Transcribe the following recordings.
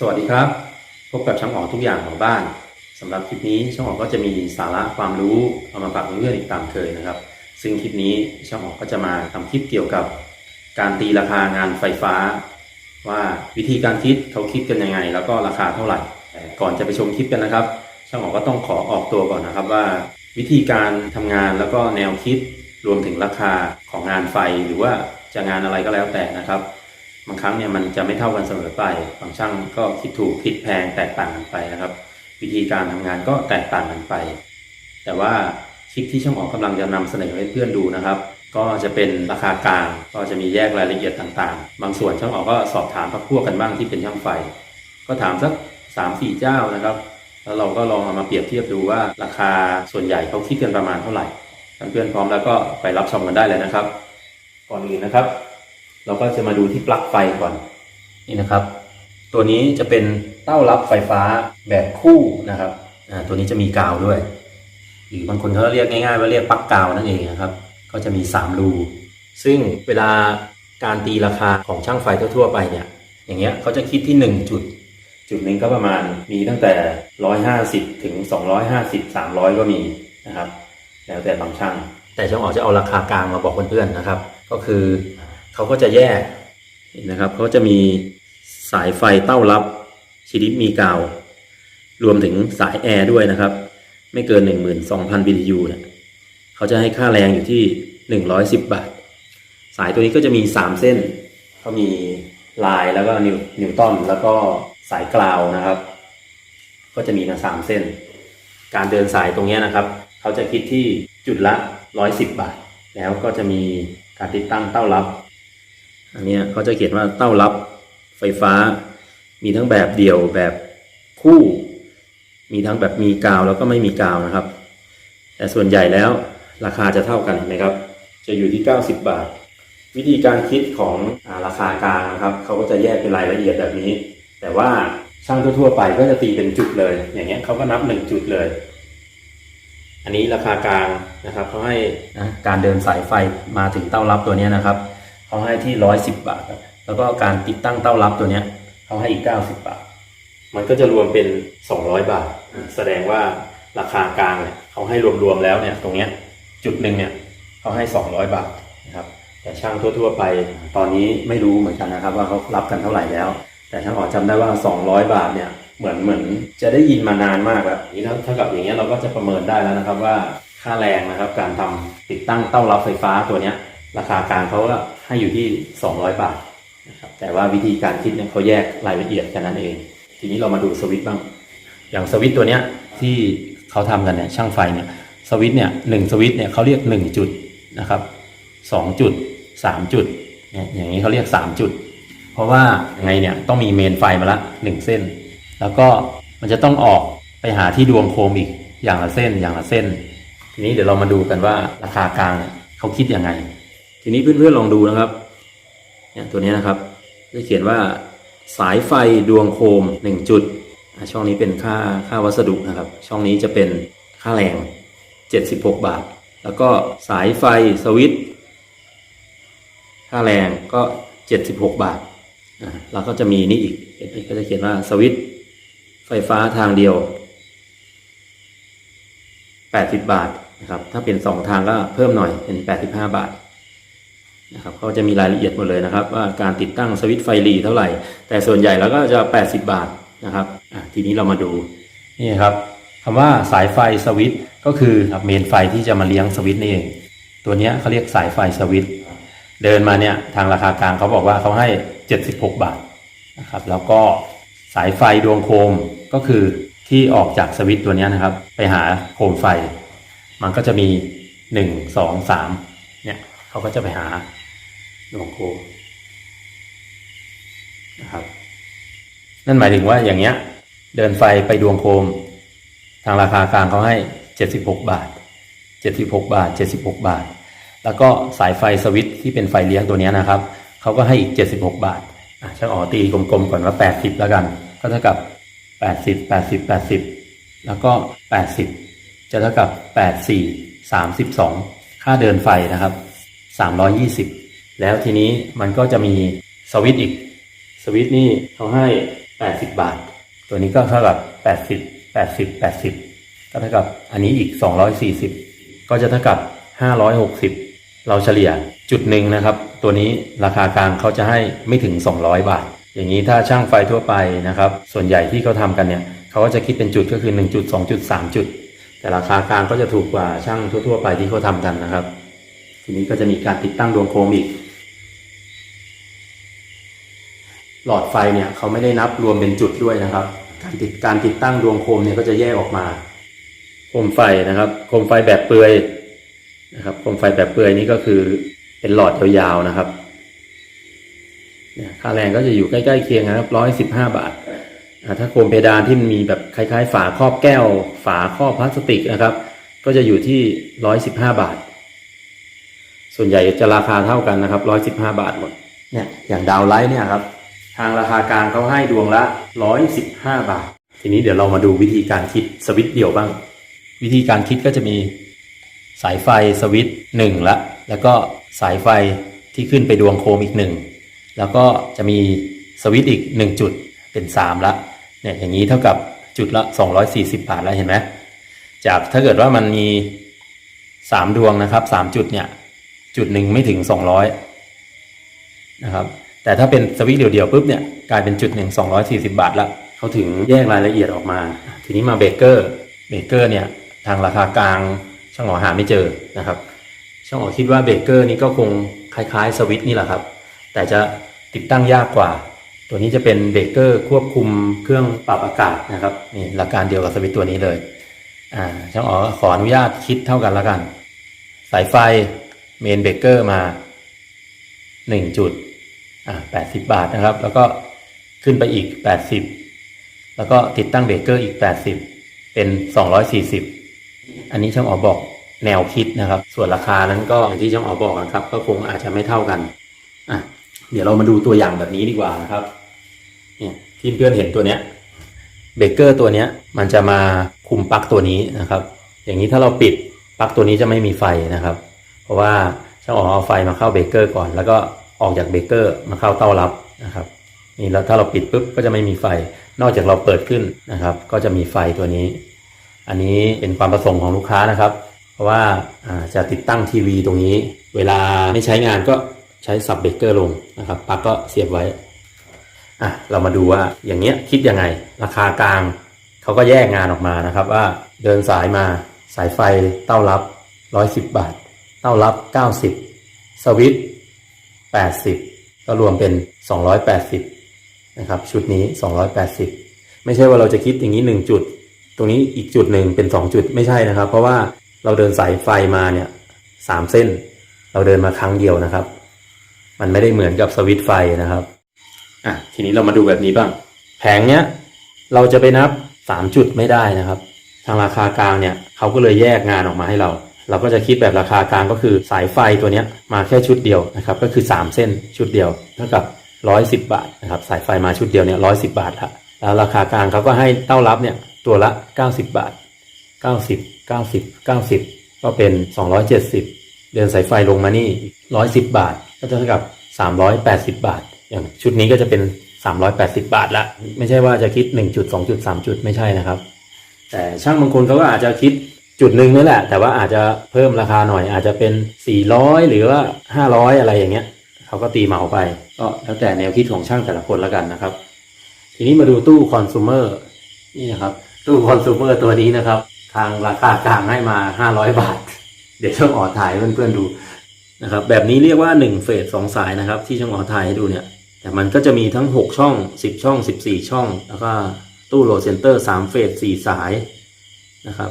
สวัสดีครับ พบกับช่างอ๋อทุกอย่างของบ้านสำหรับคลิปนี้ช่างอ๋อก็จะมีสาระความรู้เอามาฝากเพื่อนๆอีกตามเคยนะครับ ซึ่งคลิปนี้ช่างอ๋อก็จะมาทำคลิปเกี่ยวกับ การตีราคางานไฟฟ้า ว่าวิธีการคิดเขาคิดกันยังไง แล้วก็ราคาเท่าไหร่ก่อนจะไปชมคลิปกันนะครับช่างอ๋อก็ต้องขอออกตัวก่อนนะครับว่า วิธีการทำงานแล้วก็แนวคิดรวมถึงราคาของงานไฟหรือว่าจะงานอะไรก็แล้วแต่นะครับ บางครั้งเนี่ยมันจะไม่เท่ากันเสมอไป บางช่างก็คิดถูกคิดแพงแตกต่างกันไปนะครับ วิธีการทำงานก็แตกต่างกันไป แต่ว่าคลิปที่ช่างออกกำลังจะนำเสนอให้เพื่อนดูนะครับ ก็จะเป็นราคากลางก็จะมีแยกรายละเอียดต่างๆ บางส่วนช่างออกก็สอบถามพักพวกกันบ้างที่เป็นช่างไฟ ก็ถามสักสามสี่เจ้านะครับแล้วเราก็ลองเอามาเปรียบเทียบดูว่าราคาส่วนใหญ่เขาคิดกันประมาณเท่าไหร่เพื่อนพร้อมแล้วก็ไปรับชมกันได้เลยนะครับ ก่อนอื่นนะครับ เราก็จะมาดูที่ปลั๊กไฟก่อนนี่นะครับ ตัวนี้จะเป็นเต้ารับไฟฟ้าแบบคู่นะครับอ่าตัวนี้จะมีกาวด้วย หรือบางคนเขาเรียกง่ายๆว่าเรียกปลั๊กกาวนั่นเองนะครับ ก็จะมี 3 รู ซึ่งเวลาการตีราคาของช่างไฟทั่วๆไปเนี่ยอย่างเงี้ยเขาจะคิดที่ 1 จุด จุดหนึ่งก็ประมาณมีตั้งแต่ 150 ถึง 250 300 ก็มีนะครับ แล้วแต่บางช่าง แต่ช่างออกจะเอาราคากลางมาบอกเพื่อนๆนะครับ ก็คือ เขาก็จะแยกนะครับเขาจะมีสายไฟเต้ารับชนิดมีกาว รวมถึงสายแอร์ด้วยนะครับ ไม่เกิน 12,000 BTU เนี่ยเขาจะให้ค่าแรงอยู่ที่ 110 บาท สายตัวนี้ก็จะมี 3 เส้นเขามีลายแล้วก็นิวนิวตันแล้วก็สายกราวนะครับ ก็จะมีมาสามเส้น การเดินสายตรงเนี้ยนะครับ เขาจะคิดที่จุดละ 110 บาท แล้วก็จะมีการติดตั้งเต้ารับ อันนี้เขาจะเขียนว่าเต้ารับไฟฟ้า มีทั้งแบบเดี่ยวแบบคู่ มีทั้งแบบมีกาวแล้วก็ไม่มีกาวนะครับ แต่ส่วนใหญ่แล้วราคาจะเท่ากันนะครับ จะอยู่ที่ 90 บาท วิธีการคิดของอาราคากลางนะครับเขาก็จะแยกเป็นรายละเอียดแบบนี้ แต่ว่าช่างทั่วๆไปก็จะตีเป็นจุดเลย อย่างเงี้ยเขาก็นับหนึ่งจุดเลย อันนี้ราคากลางนะครับเขาให้นะการเดินสายไฟมาถึงเต้ารับตัวนี้นะครับ เขาให้ที่ร้อยสิบบาทครับแล้วก็การติดตั้งเต้ารับตัวเนี้ยเขาให้อีกเก้าสิบบาท มันก็จะรวมเป็นสองร้อยบาท แสดงว่าราคากลางเนี่ยเขาให้รวมๆแล้วเนี่ยตรงเนี้ยจุดหนึ่งเนี่ยเขาให้สองร้อยบาทนะครับแต่ช่างทั่วๆไปตอนนี้ไม่รู้เหมือนกันนะครับ ว่าเขารับกันเท่าไหร่แล้ว แต่ช่างอ๋อจำได้ว่า200บาทเนี่ยเหมือนเหมือนจะได้ยินมานานมากแล้วนี่เท่ากับอย่างเงี้ยเราก็จะประเมินได้แล้วนะครับว่าค่าแรงนะครับ การทำติดตั้งเต้ารับไฟฟ้าตัวเนี้ยราคากลางเขาก็ ให้อยู่ที่ 200 บาทนะครับแต่ว่าวิธีการคิดเนี่ยเขาแยกรายละเอียดกันนั่นเอง ทีนี้เรามาดูสวิตบ้าง อย่างสวิตตัวเนี้ยที่เขาทำกันเนี่ยช่างไฟเนี่ยสวิตเนี่ยหนึ่งสวิตเนี่ยเขาเรียก 1 จุดนะครับสองจุดสามจุดเนี่ยอย่างนี้เขาเรียกสามจุด เพราะว่าไงเนี่ยต้องมีเมนไฟมาละหนึ่งเส้น แล้วก็มันจะต้องออกไปหาที่ดวงโคมอีกอย่างละเส้นอย่างละเส้น ทีนี้เดี๋ยวเรามาดูกันว่าราคากลางเขาคิดยังไง ทีนี้เพื่อนๆลองดูนะครับเนี่ยตัวนี้นะครับจะเขียนว่าสายไฟดวงโคมหนึ่งจุด ช่องนี้เป็นค่าค่าวัสดุนะครับ ช่องนี้จะเป็นค่าแรง 76 บาท แล้วก็สายไฟสวิตค่าแรงก็ 76 บาทเราก็จะมีนี่อีกเห็นก็จะเขียนว่าสวิตไฟฟ้าทางเดียว 80 บาทนะครับ ถ้าเป็น 2 ทางก็เพิ่มหน่อยเป็น 85 บาท นะครับเขาจะมีรายละเอียดหมดเลยนะครับ ว่าการติดตั้งสวิตไฟรีเท่าไหร่ แต่ส่วนใหญ่แล้วก็จะ 80 บาทนะครับทีนี้เรามาดูนี่ครับคำว่าสายไฟสวิตก็คือเมนไฟที่จะมาเลี้ยงสวิตนี่เอง ตัวนี้เขาเรียกสายไฟสวิตเดินมาเนี่ยทางราคากลางเขาบอกว่าเขาให้ 76 บาทนะครับแล้วก็สายไฟดวงโคมก็คือที่ออกจากสวิตตัวนี้นะครับ ไปหาโคมไฟ มันก็จะมี 1 2 3เนี่ย เขาก็จะไปหาดวงโคมนะครับ นั่นหมายถึงว่าอย่างเงี้ย เดินไฟไปดวงโคม ทางราคากลางเขาให้76บาท76บาท76บาท แล้วก็สายไฟสวิตช์ที่เป็นไฟเลี้ยงตัวนี้นะครับเขาก็ให้อีก76บาทอะช่างอ๋อตีกลมๆก่อนว่า80แล้วกัน ก็เท่ากับ80 80 80แล้วก็80จะเท่ากับ84 32ค่าเดินไฟนะครับ 320 แล้วทีนี้มันก็จะมีสวิตอีก สวิตนี่เขาให้ 80 บาท ตัวนี้ก็เท่ากับ 80 80 80 ก็เท่ากับอันนี้อีก 240 ก็จะเท่ากับ 560 เราเฉลี่ยจุดหนึ่งนะครับ ตัวนี้ราคากลางเขาจะให้ไม่ถึง 200 บาท อย่างนี้ถ้าช่างไฟทั่วไปนะครับ ส่วนใหญ่ที่เขาทำกันเนี่ยเขาก็จะคิดเป็นจุดก็คือ1จุด2จุด3จุด แต่ราคากลางก็จะถูกกว่าช่างทั่ว ๆ ไปที่เขาทำกันนะครับ ทีนี้ก็จะมีการติดตั้งดวงโคมอีก หลอดไฟเนี่ยเขาไม่ได้นับรวมเป็นจุดด้วยนะครับ การติดการติดตั้งดวงโคมเนี่ยก็จะแยกออกมา โคมไฟนะครับ โคมไฟแบบเปลือยนะครับ โคมไฟแบบเปลือยนี่ก็คือเป็นหลอดยาวๆนะครับค่าแรงก็จะอยู่ใกล้ๆเคียงนะครับร้อยสิบห้าบาท ถ้าโคมเพดานที่มันมีแบบคล้ายๆ ฝาครอบแก้ว ฝาครอบพลาสติกนะครับ ก็จะอยู่ที่ร้อยสิบห้าบาท ส่วนใหญ่จะราคาเท่ากันนะครับร้อยสิบห้าบาทหมดเนี่ยอย่างดาวไลท์เนี่ยครับทางราคากลางเขาให้ดวงละร้อยสิบห้าบาท ทีนี้เดี๋ยวเรามาดูวิธีการคิดสวิตช์เดี่ยวบ้าง วิธีการคิดก็จะมีสายไฟสวิตช์หนึ่งละ แล้วก็สายไฟที่ขึ้นไปดวงโคมอีกหนึ่งแล้วก็จะมีสวิตช์อีกหนึ่งจุดเป็นสามละเนี่ยอย่างนี้เท่ากับจุดละสองร้อยสี่สิบาทแล้วเห็นไหมจากถ้าเกิดว่ามันมีสามดวงนะครับสามจุดเนี่ย จุดหนึ่งไม่ถึงสองร้อยนะครับแต่ถ้าเป็นสวิตช์เดี่ยวๆปุ๊บเนี่ยกลายเป็นจุดหนึ่งสองร้อยสี่สิบาทละเขาถึงแยกรายละเอียดออกมา ทีนี้มาเบเกอร์เบเกอร์เนี่ยทางราคากลางช่างหอหาไม่เจอนะครับช่างหอคิดว่าเบเกอร์นี่ก็คงคล้ายๆสวิตนี่แหละครับ แต่จะติดตั้งยากกว่า ตัวนี้จะเป็นเบเกอร์ควบคุมเครื่องปรับอากาศนะครับนี่หลักการเดียวกับสวิตตัวนี้เลยอ่าช่างอ๋อขออนุญาตคิดเท่ากันแล้วกัน สายไฟ เมนเบเกอร์มาหนึ่งจุดอ่าแปดสิบบาทนะครับ แล้วก็ขึ้นไปอีกแปดสิบแล้วก็ติดตั้งเบเกอร์อีกแปดสิบเป็นสองร้อยสี่สิบอันนี้ช่างอ๋อบอกแนวคิดนะครับ ส่วนราคานั้นก็อย่างที่ช่างอ๋อบอกนะครับ ก็คงอาจจะไม่เท่ากันอะเดี๋ยวเรามาดูตัวอย่างแบบนี้ดีกว่านะครับเนี่ยที่เพื่อนเห็นตัวเนี้ยเบเกอร์ตัวเนี้ยมันจะมาคุมปลั๊กตัวนี้นะครับ อย่างนี้ถ้าเราปิดปลั๊กตัวนี้จะไม่มีไฟนะครับ เพราะว่าช่างอ๋อเอาไฟมาเข้าเบเกอร์ก่อน แล้วก็ออกจากเบเกอร์มาเข้าเต้ารับนะครับนี่แล้วถ้าเราปิดปุ๊บก็จะไม่มีไฟ นอกจากเราเปิดขึ้นนะครับ ก็จะมีไฟตัวนี้ อันนี้เป็นความประสงค์ของลูกค้านะครับ เพราะว่าอ่าจะติดตั้งทีวีตรงนี้ เวลาไม่ใช้งานก็ใช้สับเบเกอร์ลงนะครับปลั๊กก็เสียบไว้อะเรามาดูว่าอย่างเงี้ยคิดยังไง ราคากลางเขาก็แยกงานออกมานะครับว่าเดินสายมาสายไฟเต้ารับ 110 บาท เต้ารับ 90 สวิตช์80 ก็รวมเป็น 280 นะครับ ชุดนี้ 280 ไม่ใช่ว่าเราจะคิดอย่างนี้ 1 จุด ตรงนี้อีกจุดหนึ่งเป็น 2 จุดไม่ใช่นะครับ เพราะว่าเราเดินสายไฟมาเนี่ยสามเส้น เราเดินมาครั้งเดียวนะครับ มันไม่ได้เหมือนกับสวิตช์ไฟนะครับอะทีนี้เรามาดูแบบนี้บ้าง แผงเนี้ยเราจะไปนับสามจุดไม่ได้นะครับ ทางราคากลางเนี่ยเขาก็เลยแยกงานออกมาให้เรา เราก็จะคิดแบบราคากลางก็คือสายไฟตัวนี้มาแค่ชุดเดียวนะครับก็คือ 3 เส้นชุดเดียวเท่ากับ 110 บาทนะครับสายไฟมาชุดเดียวเนี่ยร้อยสิบาทละแล้วราคากลางเขาก็ให้เต้ารับเนี่ยตัวละ 90 บาท 90 90 90 ก็เป็น 270 เดินสายไฟลงมานี่110 บาท ก็จะเท่ากับ 380 บาท อย่างชุดนี้ก็จะเป็น 380 บาทละไม่ใช่ว่าจะคิด1จุด2จุด3จุดไม่ใช่นะครับ แต่ช่างบางคนเขาก็อาจจะคิด จุดหนึ่งนี่แหละ แต่ว่าอาจจะเพิ่มราคาหน่อย อาจจะเป็น400หรือว่า500อยอะไรอย่างเงี้ยเขาก็ตีเหมาไป ก็แล้วแต่แนวคิดของช่างแต่ละคนแล้วกันนะครับ ทีนี้มาดูตู้คอน sumer นี่นะครับ ตู้คอน sumer ตัวนี้นะครับ ทางราคากลางให้มา500บาท เดี๋ยวช่างอ๋อถ่ายให้เพื่อนๆดูนะครับ แบบนี้เรียกว่า1เฟส2สายนะครับ ที่ช่างอ๋อถ่ายให้ดูเนี่ย แต่มันก็จะมีทั้ง6ช่อง10ช่อง14ช่อง แล้วก็ตู้โหลดเซนเตอร์3เฟส4สายนะครับ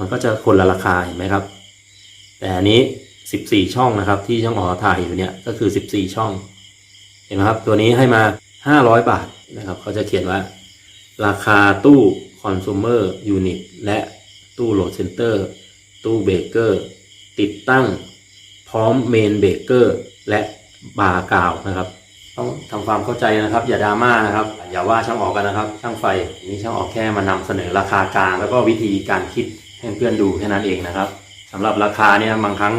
มันก็จะคนละราคาเห็นไหมครับ แต่อันนี้ 14 ช่องนะครับ ที่ช่างอ๋อถ่ายอยู่เนี่ยก็คือ 14 ช่อง เห็นไหมครับ ตัวนี้ให้มา 500 บาทนะครับเขาจะเขียนว่า ราคาตู้ consumer unit และตู้โหลดเซนเตอร์ตู้เบเกอร์ติดตั้งพร้อมเมนเบเกอร์และบาร์กาวนะครับ ต้องทำความเข้าใจนะครับ อย่าดราม่านะครับ อย่าว่าช่างออกกันนะครับ ช่างไฟนี่ช่างออกแค่มานำเสนอราคากลางแล้วก็วิธีการคิด ให้เพื่อนดูแค่นั้นเองนะครับสำหรับราคาเนี่ยบางครั้ง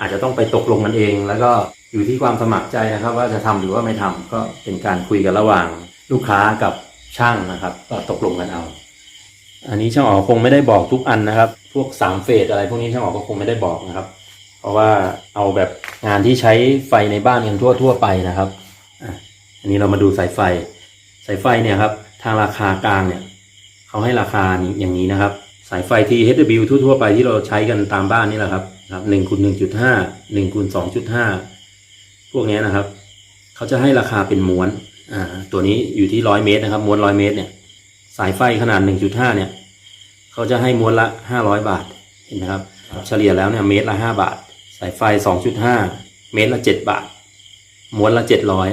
อาจจะต้องไปตกลงกันเอง แล้วก็อยู่ที่ความสมัครใจนะครับ ว่าจะทำหรือว่าไม่ทำก็เป็นการคุยกันระหว่างลูกค้ากับช่างนะครับ ก็ตกลงกันเอา อันนี้ช่างอ๋อคงไม่ได้บอกทุกอันนะครับ พวกสามเฟสอะไรพวกนี้ช่างอ๋อก็คงไม่ได้บอกนะครับ เพราะว่าเอาแบบงานที่ใช้ไฟในบ้านกันทั่วทั่วไปนะครับอันนี้เรามาดูสายไฟ สายไฟเนี่ยครับ ทางราคากลางเนี่ยเขาให้ราคานี้อย่างนี้นะครับ สายไฟ THW ทั่วๆไปที่เราใช้กันตามบ้านนี่แหละครับครับหนึ่งคูณหนึ่งจุดห้าหนึ่งคูณสองจุดห้าพวกนี้นะครับ เขาจะให้ราคาเป็นม้วนอ่าตัวนี้อยู่ที่ร้อยเมตรนะครับ ม้วนร้อยเมตรเนี่ย สายไฟขนาดหนึ่งจุดห้าเนี่ย เขาจะให้ม้วนละห้าร้อยบาทเห็นไหมครับ เฉลี่ยแล้วเนี่ยเมตรละห้าบาท สายไฟสองจุดห้าเมตรละเจ็ดบาท ม้วนละเจ็ดร้อย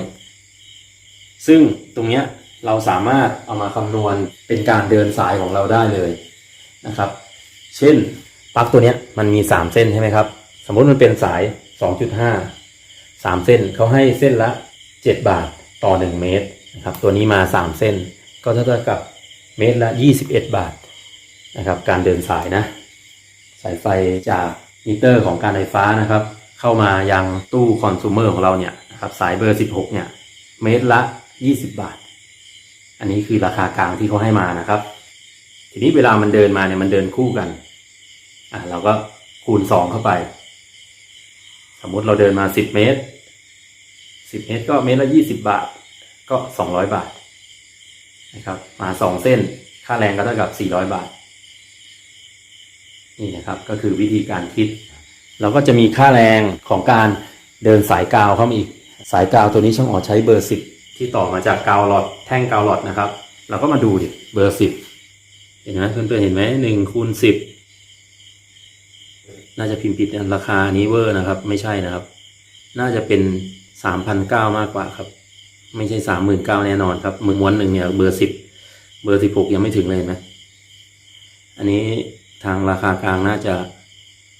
ซึ่งตรงเนี้ยเราสามารถเอามาคำนวณเป็นการเดินสายของเราได้เลย นะครับ เช่นปลั๊กตัวเนี้ยมันมีสามเส้นใช่ไหมครับ สมมติมันเป็นสายสองจุดห้าสามเส้นเขาให้เส้นละเจ็ดบาทต่อหนึ่งเมตรนะครับ ตัวนี้มาสามเส้น ก็เท่ากับเมตรละยี่สิบเอ็ดบาทนะครับ การเดินสายนะ สายไฟจากมิเตอร์ของการไฟฟ้านะครับ เข้ามายังตู้คอน sumer ของเราเนี่ยนะครับสายเบอร์16เนี่ยเมตรละ20บาท อันนี้คือราคากลางที่เขาให้มานะครับ ทีนี้เวลามันเดินมาเนี่ยมันเดินคู่กัน อะเราก็คูณ2เข้าไป สมมติเราเดินมา10เมตร10เมตรก็เมตรละ20บาท ก็200บาทนะครับมา2เส้นค่าแรงก็เท่ากับ400บาท นี่นะครับก็คือวิธีการคิด เราก็จะมีค่าแรงของการเดินสายกาวเข้ามาอีก สายกาวตัวนี้ช่างอ๋อใช้เบอร์สิบที่ต่อมาจากกาวหลอดแท่งกาวหลอดนะครับ เราก็มาดูดิเบอร์สิบ เห็นไหมเพื่อนๆเห็นไหมหนึ่งคูณสิบน่าจะพิมพ์ผิดนราคานี้เวอร์นะครับ ไม่ใช่นะครับ น่าจะเป็นสามพันเก้ามากกว่าครับ ไม่ใช่สามหมื่นเก้าแน่นอนครับมือม้วนหนึ่งเนี่ยเบอร์สิบเบอร์สิบหกยังไม่ถึงเลยนไหมอันนี้ทางราคากลางน่าจะ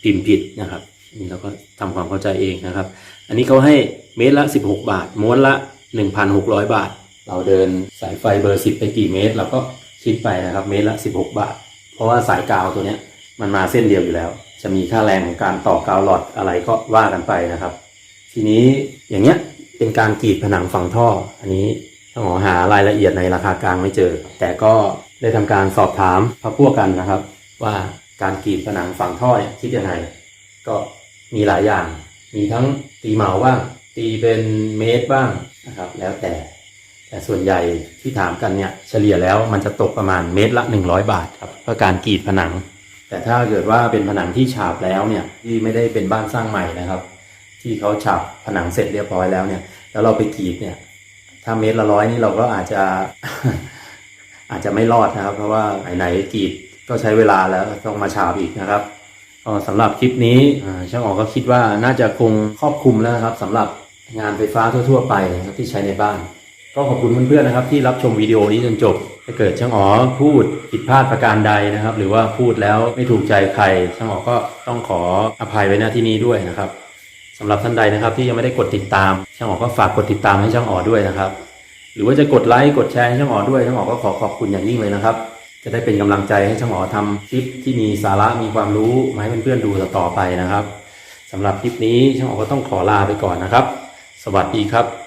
พิมพ์ผิดนะครับนี่เราก็ทำความเข้าใจเองนะครับ อันนี้เขาให้เมตรละ 16 บาท ม้วนละ 1,600 บาท เราเดินสายไฟเบอร์ 10 ไปกี่เมตรเราก็ คิดไปนะครับเมตรละ 16 บาท เพราะว่าสายกาวตัวเนี้ยมันมาเส้นเดียวอยู่แล้ว จะมีค่าแรงของการต่อกาวหลอดอะไรก็ว่ากันไปนะครับ ทีนี้อย่างเงี้ยเป็นการกรีดผนังฝังท่อ อันนี้ต้องขอหารายละเอียดในราคากลางไม่เจอ แต่ก็ได้ทำการสอบถามพระพวกกันนะครับ ว่าการกรีดผนังฝังท่อเนี่ยคิดยังไงก็มีหลายอย่าง มีทั้งตีเหมาบ้าง ตีเป็นเมตรบ้างนะครับ แล้วแต่ แต่ส่วนใหญ่ที่ถามกันเนี่ยเฉลี่ยแล้วมันจะตกประมาณเมตรละ 100 บาทครับเพื่อการกรีดผนัง แต่ถ้าเกิดว่าเป็นผนังที่ฉาบแล้วเนี่ยที่ไม่ได้เป็นบ้านสร้างใหม่นะครับ ที่เขาฉาบผนังเสร็จเรียบร้อยแล้วเนี่ย แล้วเราไปกรีดเนี่ย ถ้าเมตรละร้อยนี่เราก็อาจจะอาจจะไม่รอดนะครับ เพราะว่าไหนๆกรีดก็ใช้เวลาแล้วต้องมาฉาบอีกนะครับก็สำหรับคลิปนี้อ่าช่างออกก็คิดว่าน่าจะคงครอบคลุมแล้วนะครับสำหรับงานไฟฟ้าทั่ว ๆ ไปนะครับที่ใช้ในบ้าน ก็ขอบคุณเพื่อนๆนะครับ ที่รับชมวิดีโอนี้จนจบ ถ้าเกิดช่างอ๋อพูดผิดพลาดประการใดนะครับ หรือว่าพูดแล้วไม่ถูกใจใคร ช่างอ๋อก็ต้องขออภัยไว้หน้าที่นี้ด้วยนะครับสำหรับท่านใดนะครับ ที่ยังไม่ได้กดติดตาม ช่างอ๋อก็ฝากกดติดตามให้ช่างอ๋อด้วยนะครับ หรือว่าจะกดไลค์กดแชร์ให้ช่างอ๋อด้วยช่างอ๋อก็ขอขอบคุณอย่างยิ่งเลยนะครับ จะได้เป็นกำลังใจให้ช่างอ๋อทำคลิปที่มีสาระมีความรู้มาให้เพื่อนๆดูต่อไปนะครับสำหรับคลิปนี้ช่างอ๋อก็ต้องขอลาไปก่อนนะครับ สวัสดีครับ